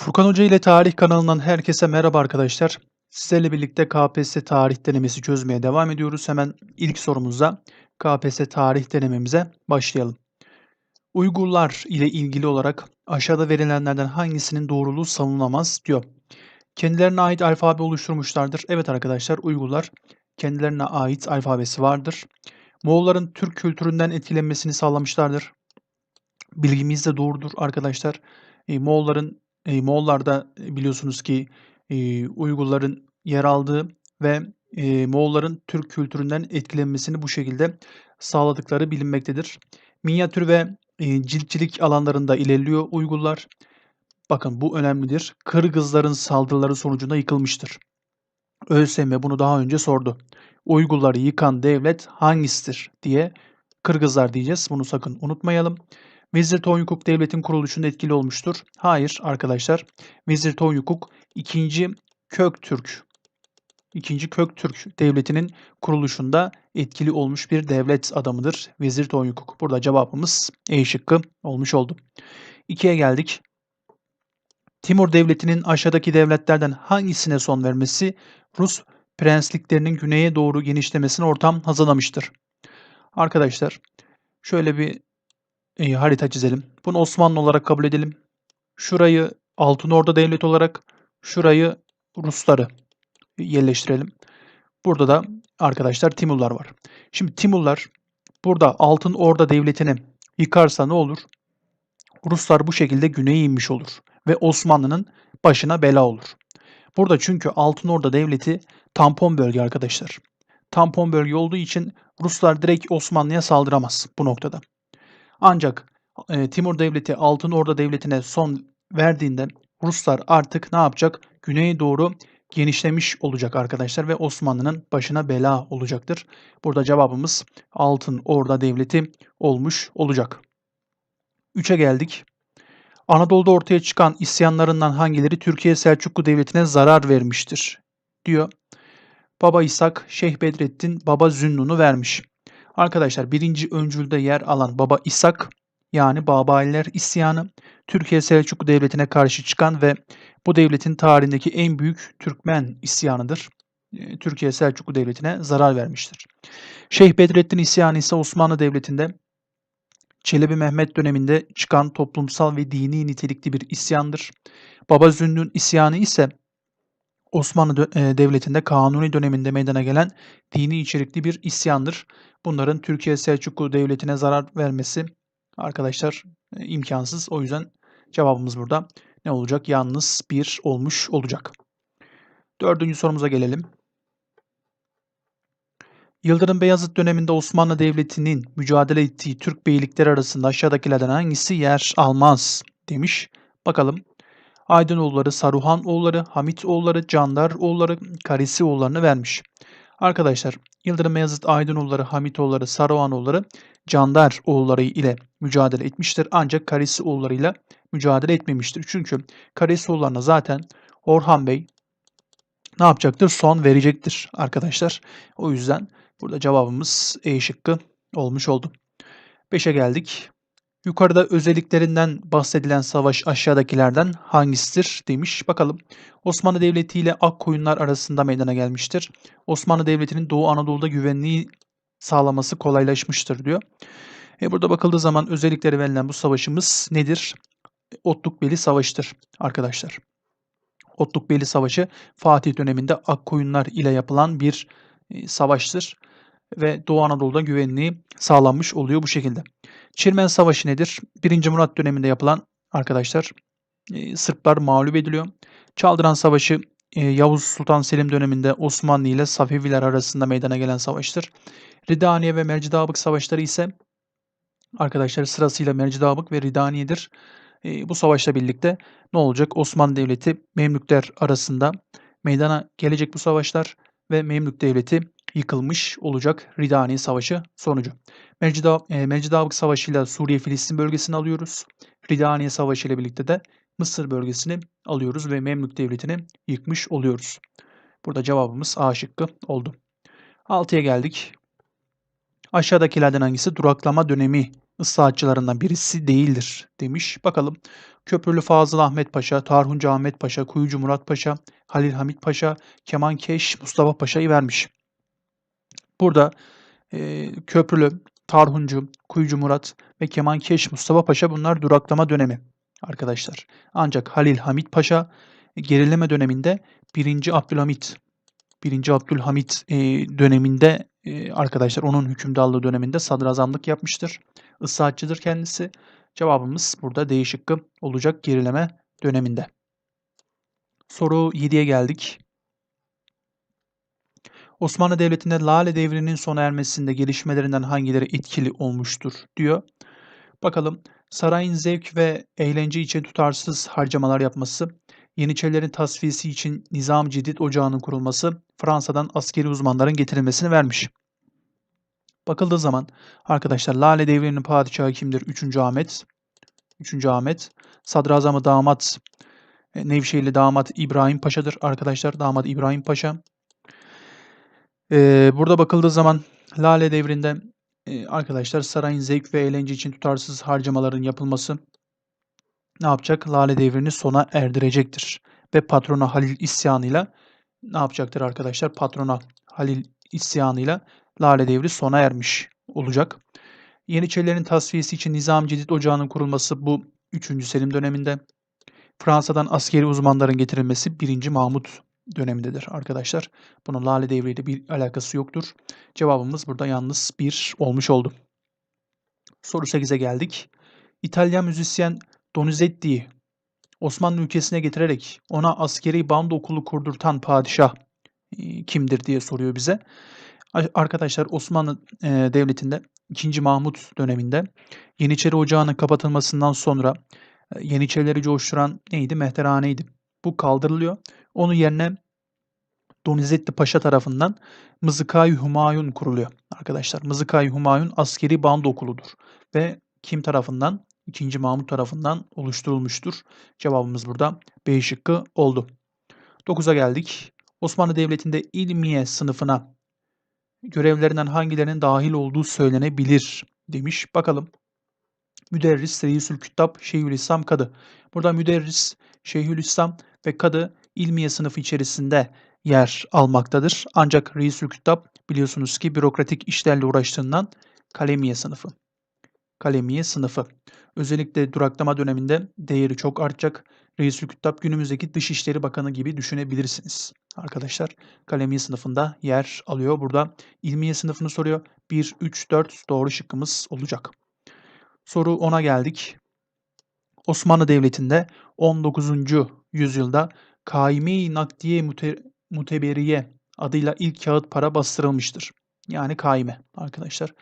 Furkan Hoca ile Tarih kanalından herkese merhaba arkadaşlar. Sizlerle birlikte KPSS tarih denemesi çözmeye devam ediyoruz. Hemen ilk sorumuzda KPSS tarih denememize başlayalım. Uygurlar ile ilgili olarak aşağıda verilenlerden hangisinin doğruluğu savunamaz diyor. Kendilerine ait alfabe oluşturmuşlardır. Evet arkadaşlar Uygurlar kendilerine ait alfabesi vardır. Moğolların Türk kültüründen etkilenmesini sağlamışlardır. Bilgimiz de doğrudur arkadaşlar. E, Moğolların e, Moğollarda e, biliyorsunuz ki e, Uygurların yer aldığı ve e, Moğolların Türk kültüründen etkilenmesini bu şekilde sağladıkları bilinmektedir. Minyatür ve e, ciltçilik alanlarında ilerliyor Uygurlar. Bakın bu önemlidir. Kırgızların saldırıları sonucunda yıkılmıştır. ÖSYM bunu daha önce sordu. Uygurları yıkan devlet hangisidir diye Kırgızlar diyeceğiz. Bunu sakın unutmayalım. Vezir Tonyukuk devletin kuruluşunda etkili olmuştur. Hayır arkadaşlar. Vezir Tonyukuk ikinci Köktürk ikinci Köktürk devletinin kuruluşunda etkili olmuş bir devlet adamıdır. Vezir Tonyukuk. Burada cevabımız E şıkkı olmuş oldu. 2'ye geldik. Timur devletinin aşağıdaki devletlerden hangisine son vermesi Rus prensliklerinin güneye doğru genişlemesine ortam hazırlamıştır? Arkadaşlar şöyle bir e, harita çizelim. Bunu Osmanlı olarak kabul edelim. Şurayı Altın Orda Devleti olarak, şurayı Rusları yerleştirelim. Burada da arkadaşlar Timurlar var. Şimdi Timurlar burada Altın Orda Devleti'ni yıkarsa ne olur? Ruslar bu şekilde güneye inmiş olur ve Osmanlı'nın başına bela olur. Burada çünkü Altın Orda Devleti tampon bölge arkadaşlar. Tampon bölge olduğu için Ruslar direkt Osmanlı'ya saldıramaz bu noktada. Ancak e, Timur Devleti Altın Orda Devleti'ne son verdiğinde Ruslar artık ne yapacak? Güneye doğru genişlemiş olacak arkadaşlar ve Osmanlı'nın başına bela olacaktır. Burada cevabımız Altın Orda Devleti olmuş olacak. 3'e geldik. Anadolu'da ortaya çıkan isyanlarından hangileri Türkiye Selçuklu Devleti'ne zarar vermiştir? diyor. Baba İshak, Şeyh Bedrettin, Baba Zünnun'u vermiş. Arkadaşlar birinci öncülde yer alan Baba İshak yani Babaliler isyanı Türkiye Selçuklu Devleti'ne karşı çıkan ve bu devletin tarihindeki en büyük Türkmen isyanıdır. Ee, Türkiye Selçuklu Devleti'ne zarar vermiştir. Şeyh Bedrettin isyanı ise Osmanlı Devleti'nde Çelebi Mehmet döneminde çıkan toplumsal ve dini nitelikli bir isyandır. Baba Zünnün isyanı ise Osmanlı Devleti'nde Kanuni döneminde meydana gelen dini içerikli bir isyandır. Bunların Türkiye Selçuklu Devleti'ne zarar vermesi arkadaşlar imkansız. O yüzden cevabımız burada ne olacak? Yalnız bir olmuş olacak. Dördüncü sorumuza gelelim. Yıldırım Beyazıt döneminde Osmanlı Devleti'nin mücadele ettiği Türk beylikleri arasında aşağıdakilerden hangisi yer almaz demiş. Bakalım. Aydınoğulları, Saruhan oğulları, Hamit oğulları, Candar oğulları, Karisi vermiş. Arkadaşlar Yıldırım Beyazıt Aydınoğulları, Hamit oğulları, Saruhan oğulları, Candar oğulları ile mücadele etmiştir. Ancak Karisi oğullarıyla mücadele etmemiştir. Çünkü Karisi oğullarına zaten Orhan Bey ne yapacaktır? Son verecektir arkadaşlar. O yüzden burada cevabımız E şıkkı olmuş oldu. 5'e geldik. Yukarıda özelliklerinden bahsedilen savaş aşağıdakilerden hangisidir demiş. Bakalım. Osmanlı Devleti ile Akkoyunlar arasında meydana gelmiştir. Osmanlı Devleti'nin Doğu Anadolu'da güvenliği sağlaması kolaylaşmıştır diyor. E burada bakıldığı zaman özellikleri verilen bu savaşımız nedir? Otlukbeli Savaşı'dır arkadaşlar. Otlukbeli Savaşı Fatih döneminde Akkoyunlar ile yapılan bir e, savaştır ve Doğu Anadolu'da güvenliği sağlanmış oluyor bu şekilde. Çirmen Savaşı nedir? 1. Murat döneminde yapılan arkadaşlar e, Sırplar mağlup ediliyor. Çaldıran Savaşı e, Yavuz Sultan Selim döneminde Osmanlı ile Safeviler arasında meydana gelen savaştır. Ridaniye ve Mercidabık savaşları ise arkadaşlar sırasıyla Mercidabık ve Ridaniye'dir. E, bu savaşla birlikte ne olacak? Osmanlı Devleti Memlükler arasında meydana gelecek bu savaşlar ve Memlük Devleti yıkılmış olacak Ridani Savaşı sonucu. Mercida, e, Savaşı ile Suriye-Filistin bölgesini alıyoruz. Ridaniye Savaşı ile birlikte de Mısır bölgesini alıyoruz ve Memlük Devleti'ni yıkmış oluyoruz. Burada cevabımız A şıkkı oldu. 6'ya geldik. Aşağıdakilerden hangisi duraklama dönemi ıslahatçılarından birisi değildir demiş. Bakalım Köprülü Fazıl Ahmet Paşa, Tarhuncu Ahmet Paşa, Kuyucu Murat Paşa, Halil Hamit Paşa, Kemankeş Mustafa Paşa'yı vermiş. Burada e, Köprülü, Tarhuncu, Kuyucu Murat ve Kemankeş Mustafa Paşa bunlar duraklama dönemi arkadaşlar. Ancak Halil Hamit Paşa gerileme döneminde 1. Abdülhamit 1. Abdülhamit e, döneminde e, arkadaşlar onun hükümdarlığı döneminde sadrazamlık yapmıştır. Issahatçıdır kendisi. Cevabımız burada D olacak gerileme döneminde. Soru 7'ye geldik. Osmanlı Devleti'nde Lale Devri'nin sona ermesinde gelişmelerinden hangileri etkili olmuştur diyor. Bakalım sarayın zevk ve eğlence için tutarsız harcamalar yapması, Yeniçerilerin tasfiyesi için Nizam Cedid Ocağı'nın kurulması, Fransa'dan askeri uzmanların getirilmesini vermiş. Bakıldığı zaman arkadaşlar Lale Devri'nin padişahı kimdir? 3. Ahmet. 3. Ahmet. Sadrazamı damat e, Nevşehirli damat İbrahim Paşa'dır arkadaşlar. Damat İbrahim Paşa. Ee, burada bakıldığı zaman Lale Devri'nde e, arkadaşlar sarayın zevk ve eğlence için tutarsız harcamaların yapılması ne yapacak? Lale devrini sona erdirecektir. Ve patrona Halil isyanıyla ne yapacaktır arkadaşlar? Patrona Halil isyanıyla Lale devri sona ermiş olacak. Yeniçerilerin tasfiyesi için Nizam Cedid Ocağı'nın kurulması bu 3. Selim döneminde. Fransa'dan askeri uzmanların getirilmesi 1. Mahmut dönemindedir arkadaşlar. Bunun Lale devriyle bir alakası yoktur. Cevabımız burada yalnız 1 olmuş oldu. Soru 8'e geldik. İtalyan müzisyen Donizetti'yi Osmanlı ülkesine getirerek ona askeri bando okulu kurdurtan padişah kimdir diye soruyor bize. Arkadaşlar Osmanlı Devleti'nde 2. Mahmut döneminde Yeniçeri Ocağı'nın kapatılmasından sonra Yeniçerileri coşturan neydi? Mehterhaneydi. Bu kaldırılıyor. Onun yerine Donizetti Paşa tarafından Mızıkay Humayun kuruluyor arkadaşlar. Mızıkay Humayun askeri bando okuludur. Ve kim tarafından? 2. Mahmut tarafından oluşturulmuştur. Cevabımız burada B şıkkı oldu. 9'a geldik. Osmanlı Devleti'nde ilmiye sınıfına görevlerinden hangilerinin dahil olduğu söylenebilir demiş. Bakalım. Müderris, Reisül Küttab, Şeyhülislam, Kadı. Burada müderris, Şeyhülislam ve Kadı ilmiye sınıfı içerisinde yer almaktadır. Ancak Reisül Küttab biliyorsunuz ki bürokratik işlerle uğraştığından kalemiye sınıfı. Kalemiye sınıfı. Özellikle duraklama döneminde değeri çok artacak. Reisül Küttab günümüzdeki Dışişleri Bakanı gibi düşünebilirsiniz. Arkadaşlar kalemiye sınıfında yer alıyor. Burada ilmiye sınıfını soruyor. 1, 3, 4 doğru şıkkımız olacak. Soru 10'a geldik. Osmanlı Devleti'nde 19. yüzyılda Kaimi Nakdiye Mute Muteberiye adıyla ilk kağıt para bastırılmıştır. Yani kaime arkadaşlar.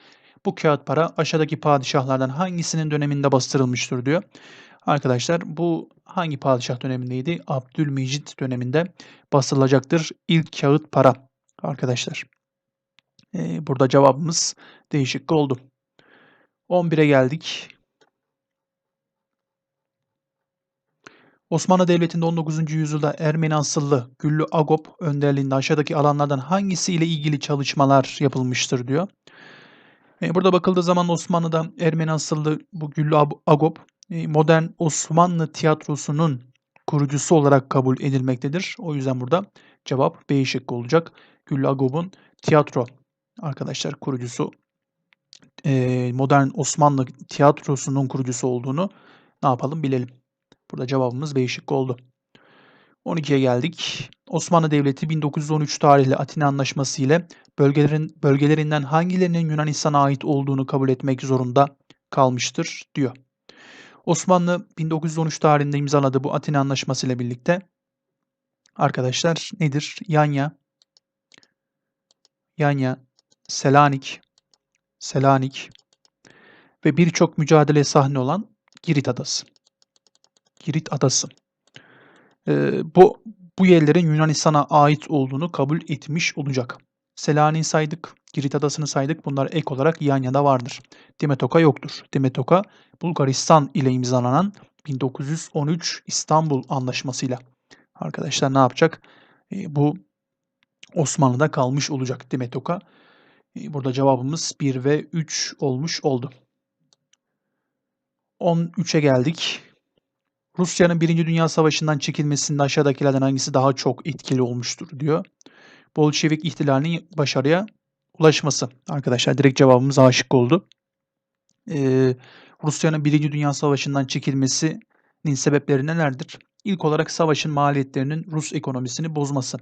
Bu kağıt para aşağıdaki padişahlardan hangisinin döneminde bastırılmıştır diyor. Arkadaşlar bu hangi padişah dönemindeydi? Abdülmecit döneminde bastırılacaktır ilk kağıt para arkadaşlar. Ee, burada cevabımız değişik oldu. 11'e geldik. Osmanlı Devleti'nde 19. yüzyılda Ermeni asıllı Güllü Agop önderliğinde aşağıdaki alanlardan hangisiyle ilgili çalışmalar yapılmıştır diyor. E, burada bakıldığı zaman Osmanlı'da Ermeni asıllı bu Güllü Agop e, modern Osmanlı tiyatrosunun kurucusu olarak kabul edilmektedir. O yüzden burada cevap B şıkkı olacak. Güllü Agop'un tiyatro arkadaşlar kurucusu e, modern Osmanlı tiyatrosunun kurucusu olduğunu ne yapalım bilelim. Burada cevabımız B şıkkı oldu. 12'ye geldik. Osmanlı Devleti 1913 tarihli Atina Anlaşması ile bölgelerin bölgelerinden hangilerinin Yunanistan'a ait olduğunu kabul etmek zorunda kalmıştır diyor. Osmanlı 1913 tarihinde imzaladığı bu Atina Anlaşması ile birlikte arkadaşlar nedir? Yanya, Yanya, Selanik, Selanik ve birçok mücadele sahne olan Girit Adası. Girit Adası. Ee, bu bu yerlerin Yunanistan'a ait olduğunu kabul etmiş olacak. Selanik'i saydık, Girit Adası'nı saydık. Bunlar ek olarak yan yana vardır. Dimetoka yoktur. Dimetoka Bulgaristan ile imzalanan 1913 İstanbul Anlaşması'yla arkadaşlar ne yapacak? E, bu Osmanlı'da kalmış olacak Dimetoka. E, burada cevabımız 1 ve 3 olmuş oldu. 13'e geldik. Rusya'nın 1. Dünya Savaşı'ndan çekilmesinde aşağıdakilerden hangisi daha çok etkili olmuştur diyor. Bolşevik ihtilalinin başarıya ulaşması. Arkadaşlar direkt cevabımız A şıkkı oldu. Ee, Rusya'nın 1. Dünya Savaşı'ndan çekilmesinin sebepleri nelerdir? İlk olarak savaşın maliyetlerinin Rus ekonomisini bozması.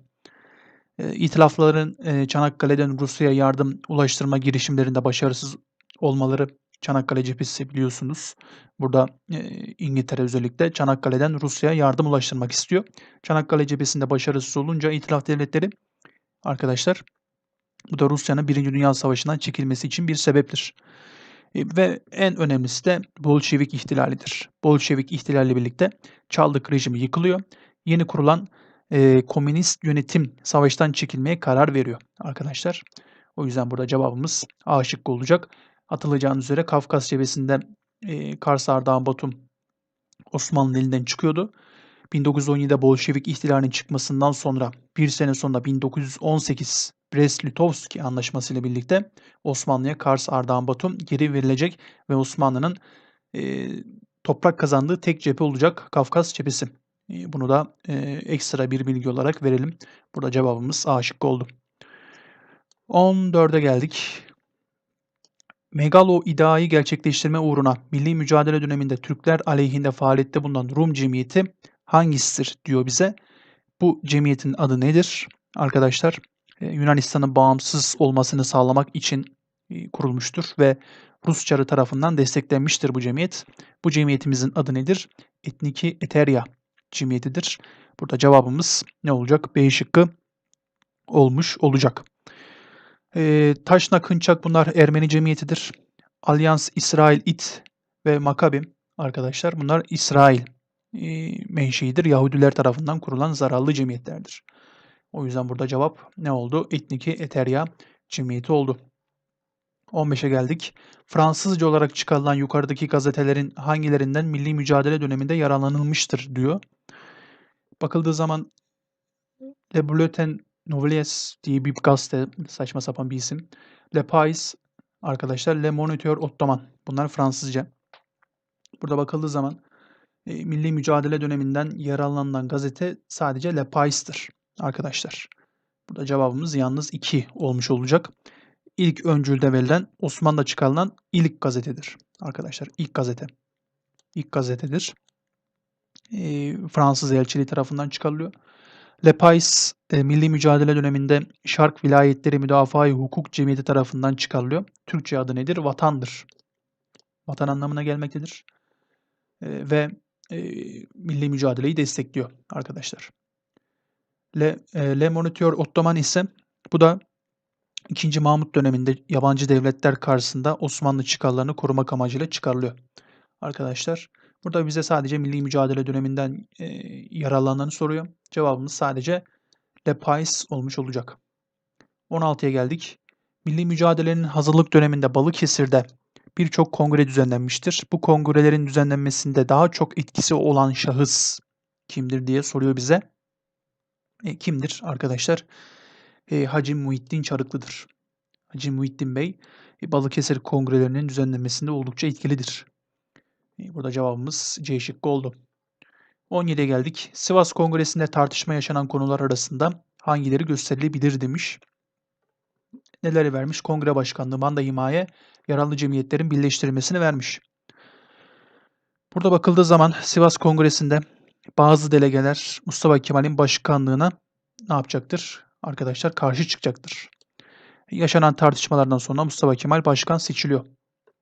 E, İtilafların e, Çanakkale'den Rusya'ya yardım ulaştırma girişimlerinde başarısız olmaları Çanakkale cephesi biliyorsunuz. Burada e, İngiltere özellikle Çanakkale'den Rusya'ya yardım ulaştırmak istiyor. Çanakkale cephesinde başarısız olunca İtilaf devletleri arkadaşlar bu da Rusya'nın 1. Dünya Savaşı'ndan çekilmesi için bir sebeptir. E, ve en önemlisi de Bolşevik ihtilalidir. Bolşevik ihtilalle birlikte Çaldık rejimi yıkılıyor. Yeni kurulan e, komünist yönetim savaştan çekilmeye karar veriyor arkadaşlar. O yüzden burada cevabımız A şıkkı olacak. Hatırlayacağınız üzere Kafkas cephesinde e, Kars Ardahan Batum Osmanlı elinden çıkıyordu. 1917'de Bolşevik ihtilalinin çıkmasından sonra bir sene sonra 1918 Brest-Litovski anlaşması ile birlikte Osmanlı'ya Kars, Ardahan, Batum geri verilecek ve Osmanlı'nın e, toprak kazandığı tek cephe olacak Kafkas cephesi. E, bunu da e, ekstra bir bilgi olarak verelim. Burada cevabımız A şıkkı oldu. 14'e geldik. Megalo iddiayı gerçekleştirme uğruna milli mücadele döneminde Türkler aleyhinde faaliyette bulunan Rum cemiyeti hangisidir diyor bize. Bu cemiyetin adı nedir? Arkadaşlar Yunanistan'ın bağımsız olmasını sağlamak için kurulmuştur ve Rus Çarı tarafından desteklenmiştir bu cemiyet. Bu cemiyetimizin adı nedir? Etniki Eterya cemiyetidir. Burada cevabımız ne olacak? B şıkkı olmuş olacak. E, Taşna Kınçak bunlar Ermeni cemiyetidir. Alyans İsrail İt ve Makabi arkadaşlar bunlar İsrail e, menşeidir. Yahudiler tarafından kurulan zararlı cemiyetlerdir. O yüzden burada cevap ne oldu? Etniki Eterya cemiyeti oldu. 15'e geldik. Fransızca olarak çıkarılan yukarıdaki gazetelerin hangilerinden milli mücadele döneminde yararlanılmıştır diyor. Bakıldığı zaman Le Bulletin Nouvelles diye bir gazete, saçma sapan bir isim. Le Pais arkadaşlar Le Moniteur Ottoman. Bunlar Fransızca. Burada bakıldığı zaman e, milli mücadele döneminden yararlanılan gazete sadece Le Pais'tir arkadaşlar. Burada cevabımız yalnız 2 olmuş olacak. İlk öncülde verilen Osmanlı'da çıkarılan ilk gazetedir arkadaşlar. İlk gazete. İlk gazetedir. E, Fransız elçiliği tarafından çıkarılıyor. Le Pais e, milli mücadele döneminde Şark Vilayetleri Müdafaa Hukuk Cemiyeti tarafından çıkarılıyor. Türkçe adı nedir? Vatandır. Vatan anlamına gelmektedir. E, ve e, milli mücadeleyi destekliyor arkadaşlar. Le, e, Le Moniteur Ottoman ise bu da 2. Mahmut döneminde yabancı devletler karşısında Osmanlı çıkarlarını korumak amacıyla çıkarılıyor. Arkadaşlar burada bize sadece milli mücadele döneminden e, yararlananı soruyor. Cevabımız sadece Le Pais olmuş olacak. 16'ya geldik. Milli mücadelenin hazırlık döneminde Balıkesir'de birçok kongre düzenlenmiştir. Bu kongrelerin düzenlenmesinde daha çok etkisi olan şahıs kimdir diye soruyor bize. E, kimdir arkadaşlar? E, Hacı Muhittin Çarıklı'dır. Hacı Muhittin Bey e, Balıkesir kongrelerinin düzenlenmesinde oldukça etkilidir. E, burada cevabımız C şıkkı oldu. 17'ye geldik. Sivas Kongresi'nde tartışma yaşanan konular arasında hangileri gösterilebilir demiş. Neleri vermiş? Kongre Başkanlığı, manda himaye, yararlı cemiyetlerin birleştirilmesini vermiş. Burada bakıldığı zaman Sivas Kongresi'nde bazı delegeler Mustafa Kemal'in başkanlığına ne yapacaktır? Arkadaşlar karşı çıkacaktır. Yaşanan tartışmalardan sonra Mustafa Kemal başkan seçiliyor.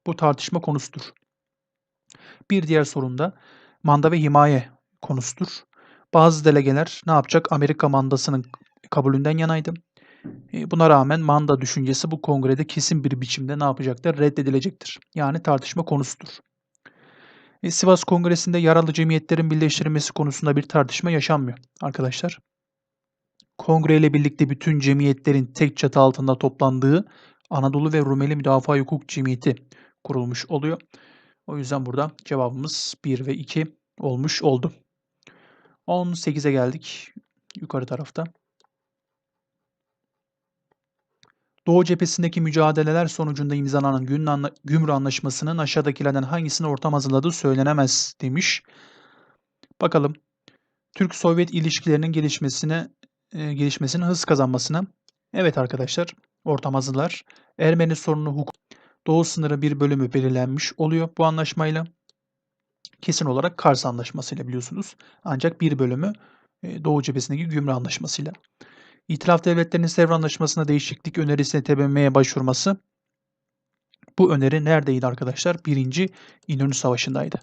Bu tartışma konusudur. Bir diğer sorun da manda ve himaye konusudur. Bazı delegeler ne yapacak? Amerika mandasının kabulünden yanaydı. E, buna rağmen manda düşüncesi bu kongrede kesin bir biçimde ne yapacaktır? Reddedilecektir. Yani tartışma konusudur. E, Sivas Kongresi'nde yaralı cemiyetlerin birleştirilmesi konusunda bir tartışma yaşanmıyor arkadaşlar. Kongre ile birlikte bütün cemiyetlerin tek çatı altında toplandığı Anadolu ve Rumeli Müdafaa Hukuk Cemiyeti kurulmuş oluyor. O yüzden burada cevabımız 1 ve 2 olmuş oldu. 18'e geldik yukarı tarafta. Doğu cephesindeki mücadeleler sonucunda imzalanan Gümrü Anla- Gümrü Anlaşması'nın aşağıdakilerden hangisine ortam hazırladığı söylenemez demiş. Bakalım. Türk-Sovyet ilişkilerinin gelişmesine e, gelişmesinin hız kazanmasına evet arkadaşlar ortam hazırlar. Ermeni sorunu hukuk Doğu sınırı bir bölümü belirlenmiş oluyor bu anlaşmayla. Kesin olarak Kars Anlaşması'yla biliyorsunuz. Ancak bir bölümü e, Doğu cephesindeki Gümrü Anlaşması'yla. İtilaf devletlerinin Sevr Anlaşması'na değişiklik önerisine TBMM'ye başvurması. Bu öneri neredeydi arkadaşlar? Birinci İnönü Savaşı'ndaydı.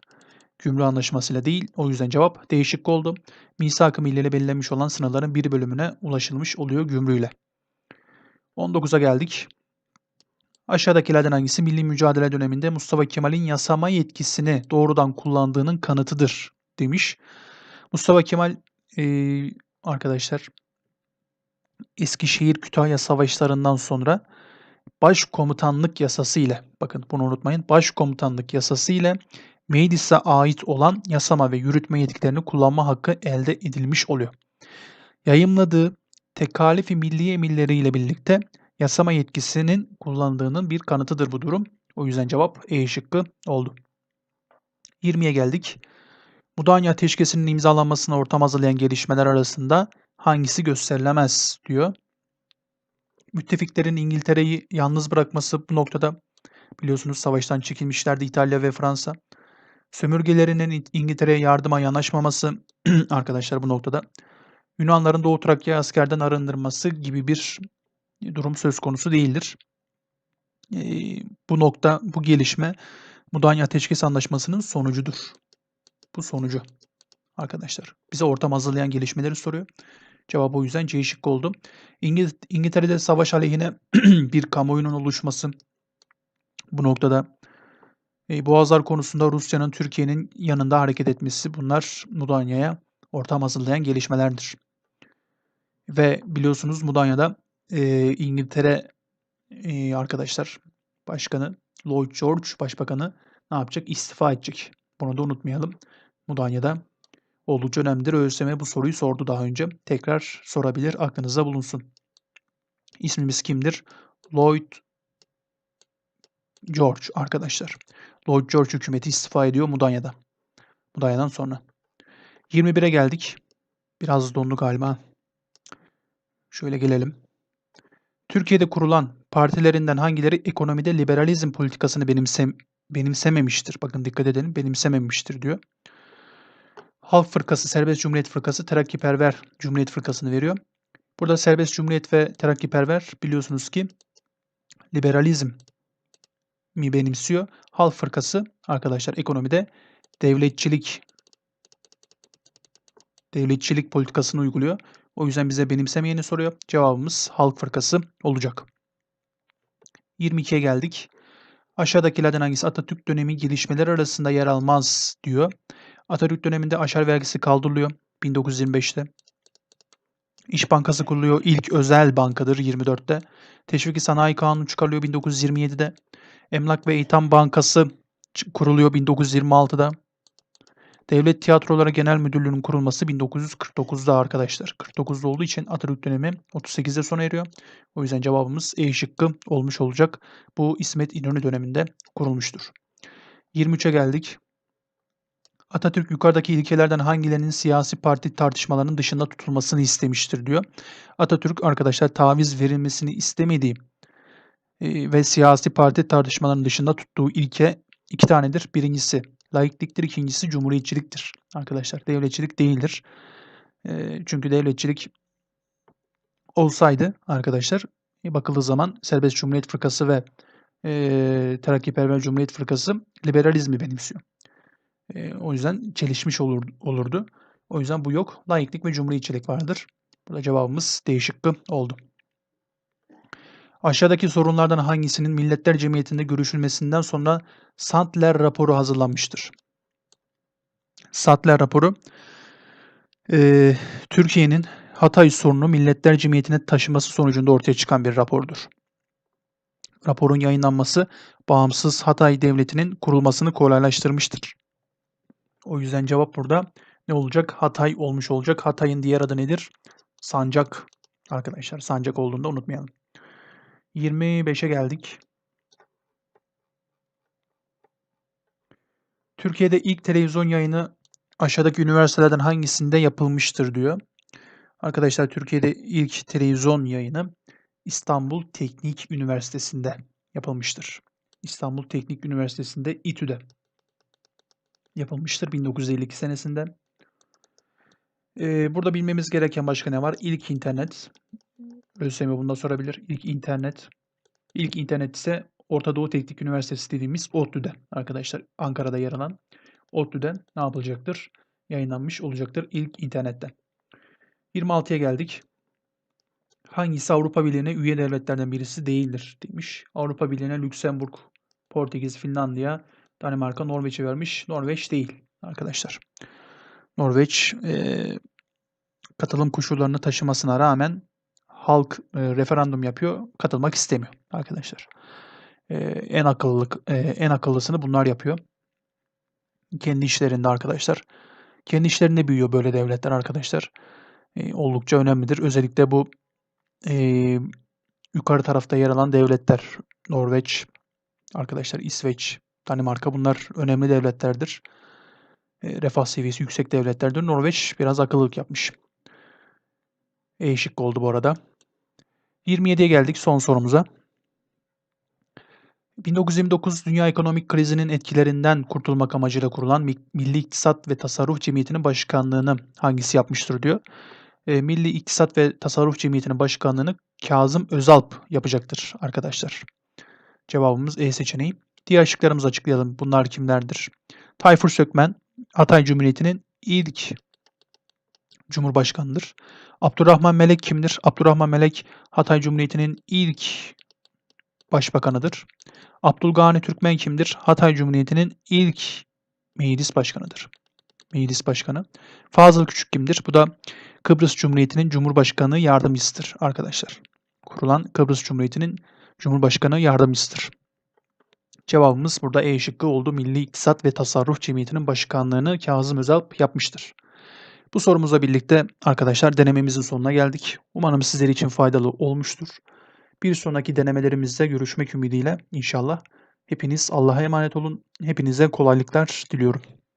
Gümrü Anlaşması'yla değil. O yüzden cevap değişik oldu. Misak-ı Milli'yle belirlenmiş olan sınırların bir bölümüne ulaşılmış oluyor gümrüyle. 19'a geldik. Aşağıdakilerden hangisi milli mücadele döneminde Mustafa Kemal'in yasama yetkisini doğrudan kullandığının kanıtıdır demiş. Mustafa Kemal eee, arkadaşlar Eskişehir Kütahya savaşlarından sonra başkomutanlık yasası ile bakın bunu unutmayın başkomutanlık yasası ile meclise ait olan yasama ve yürütme yetkilerini kullanma hakkı elde edilmiş oluyor. Yayımladığı tekalifi milli emirleriyle birlikte yasama yetkisinin kullandığının bir kanıtıdır bu durum. O yüzden cevap E şıkkı oldu. 20'ye geldik. Mudanya Ateşkesi'nin imzalanmasına ortam hazırlayan gelişmeler arasında hangisi gösterilemez diyor. Müttefiklerin İngiltere'yi yalnız bırakması bu noktada biliyorsunuz savaştan çekilmişlerdi İtalya ve Fransa. Sömürgelerinin İngiltere'ye yardıma yanaşmaması arkadaşlar bu noktada. Yunanların Doğu Trakya askerden arındırması gibi bir durum söz konusu değildir. Ee, bu nokta, bu gelişme Mudanya Ateşkes Anlaşması'nın sonucudur. Bu sonucu arkadaşlar. Bize ortam hazırlayan gelişmeleri soruyor. Cevap o yüzden C şıkkı oldu. İngil İngiltere'de savaş aleyhine bir kamuoyunun oluşması bu noktada e, Boğazlar konusunda Rusya'nın Türkiye'nin yanında hareket etmesi bunlar Mudanya'ya ortam hazırlayan gelişmelerdir. Ve biliyorsunuz Mudanya'da e, İngiltere e, arkadaşlar başkanı Lloyd George başbakanı ne yapacak? İstifa edecek. Bunu da unutmayalım. Mudanya'da oldukça önemlidir. ÖSYM bu soruyu sordu daha önce. Tekrar sorabilir. Aklınızda bulunsun. İsmimiz kimdir? Lloyd George arkadaşlar. Lloyd George hükümeti istifa ediyor Mudanya'da. Mudanya'dan sonra. 21'e geldik. Biraz dondu galiba. Şöyle gelelim. Türkiye'de kurulan partilerinden hangileri ekonomide liberalizm politikasını benimsem benimsememiştir? Bakın dikkat edelim benimsememiştir diyor. Halk Fırkası, Serbest Cumhuriyet Fırkası, Terakkiperver Cumhuriyet Fırkası'nı veriyor. Burada Serbest Cumhuriyet ve Terakkiperver biliyorsunuz ki liberalizm mi benimsiyor. Halk Fırkası arkadaşlar ekonomide devletçilik devletçilik politikasını uyguluyor. O yüzden bize benimsemeyeni soruyor. Cevabımız Halk Fırkası olacak. 22'ye geldik. Aşağıdakilerden hangisi Atatürk dönemi gelişmeleri arasında yer almaz diyor. Atatürk döneminde aşar vergisi kaldırılıyor 1925'te. İş Bankası kuruluyor. İlk özel bankadır 24'te. Teşviki Sanayi Kanunu çıkarılıyor 1927'de. Emlak ve İtham Bankası kuruluyor 1926'da. Devlet Tiyatroları Genel Müdürlüğü'nün kurulması 1949'da arkadaşlar. 49'da olduğu için Atatürk dönemi 38'de sona eriyor. O yüzden cevabımız E şıkkı olmuş olacak. Bu İsmet İnönü döneminde kurulmuştur. 23'e geldik. Atatürk yukarıdaki ilkelerden hangilerinin siyasi parti tartışmalarının dışında tutulmasını istemiştir diyor. Atatürk arkadaşlar taviz verilmesini istemediği e, ve siyasi parti tartışmalarının dışında tuttuğu ilke iki tanedir. Birincisi laikliktir, ikincisi cumhuriyetçiliktir. Arkadaşlar devletçilik değildir. E, çünkü devletçilik olsaydı arkadaşlar e, bakıldığı zaman Serbest Cumhuriyet Fırkası ve e, Terakkiperver Cumhuriyet Fırkası liberalizmi benimsiyor. E, o yüzden çelişmiş olur, olurdu. O yüzden bu yok. Laiklik ve cumhuriyetçilik vardır. Burada cevabımız değişik oldu. Aşağıdaki sorunlardan hangisinin Milletler Cemiyeti'nde görüşülmesinden sonra Sandler raporu hazırlanmıştır? Sandler raporu e, Türkiye'nin Hatay sorunu Milletler Cemiyeti'ne taşıması sonucunda ortaya çıkan bir rapordur. Raporun yayınlanması bağımsız Hatay Devleti'nin kurulmasını kolaylaştırmıştır. O yüzden cevap burada ne olacak? Hatay olmuş olacak. Hatay'ın diğer adı nedir? Sancak arkadaşlar. Sancak olduğunu da unutmayalım. 25'e geldik. Türkiye'de ilk televizyon yayını aşağıdaki üniversitelerden hangisinde yapılmıştır diyor. Arkadaşlar Türkiye'de ilk televizyon yayını İstanbul Teknik Üniversitesi'nde yapılmıştır. İstanbul Teknik Üniversitesi'nde İTÜ'de yapılmıştır 1952 senesinde. Ee, burada bilmemiz gereken başka ne var? İlk internet. ÖSYM bundan sorabilir. İlk internet. İlk internet ise Orta Doğu Teknik Üniversitesi dediğimiz ODTÜ'de arkadaşlar. Ankara'da yer alan ODTÜ'de ne yapılacaktır? Yayınlanmış olacaktır ilk internette. 26'ya geldik. Hangisi Avrupa Birliği'ne üye devletlerden birisi değildir demiş. Avrupa Birliği'ne Lüksemburg, Portekiz, Finlandiya, Danimarka, Norveç'i vermiş. Norveç değil arkadaşlar. Norveç e, katılım koşullarını taşımasına rağmen halk e, referandum yapıyor, katılmak istemiyor arkadaşlar. E, en akıllılık e, en akıllısını bunlar yapıyor. Kendi işlerinde arkadaşlar. Kendi işlerinde büyüyor böyle devletler arkadaşlar. E, oldukça önemlidir. Özellikle bu e, yukarı tarafta yer alan devletler Norveç, arkadaşlar İsveç, Danimarka bunlar önemli devletlerdir. E, refah seviyesi yüksek devletlerdir. Norveç biraz akıllılık yapmış. E şıkkı oldu bu arada. 27'ye geldik son sorumuza. 1929 Dünya Ekonomik Krizi'nin etkilerinden kurtulmak amacıyla kurulan Milli İktisat ve Tasarruf Cemiyeti'nin başkanlığını hangisi yapmıştır diyor. E, Milli İktisat ve Tasarruf Cemiyeti'nin başkanlığını Kazım Özalp yapacaktır arkadaşlar. Cevabımız E seçeneği. Diğer şıklarımızı açıklayalım. Bunlar kimlerdir? Tayfur Sökmen, Hatay Cumhuriyeti'nin ilk Cumhurbaşkanıdır. Abdurrahman Melek kimdir? Abdurrahman Melek Hatay Cumhuriyeti'nin ilk başbakanıdır. Abdülgani Türkmen kimdir? Hatay Cumhuriyeti'nin ilk meclis başkanıdır. Meclis başkanı. Fazıl Küçük kimdir? Bu da Kıbrıs Cumhuriyeti'nin Cumhurbaşkanı yardımcısıdır arkadaşlar. Kurulan Kıbrıs Cumhuriyeti'nin Cumhurbaşkanı yardımcısıdır. Cevabımız burada E şıkkı oldu. Milli İktisat ve Tasarruf Cemiyeti'nin başkanlığını Kazım Özalp yapmıştır. Bu sorumuzla birlikte arkadaşlar denememizin sonuna geldik. Umarım sizler için faydalı olmuştur. Bir sonraki denemelerimizde görüşmek ümidiyle inşallah. Hepiniz Allah'a emanet olun. Hepinize kolaylıklar diliyorum.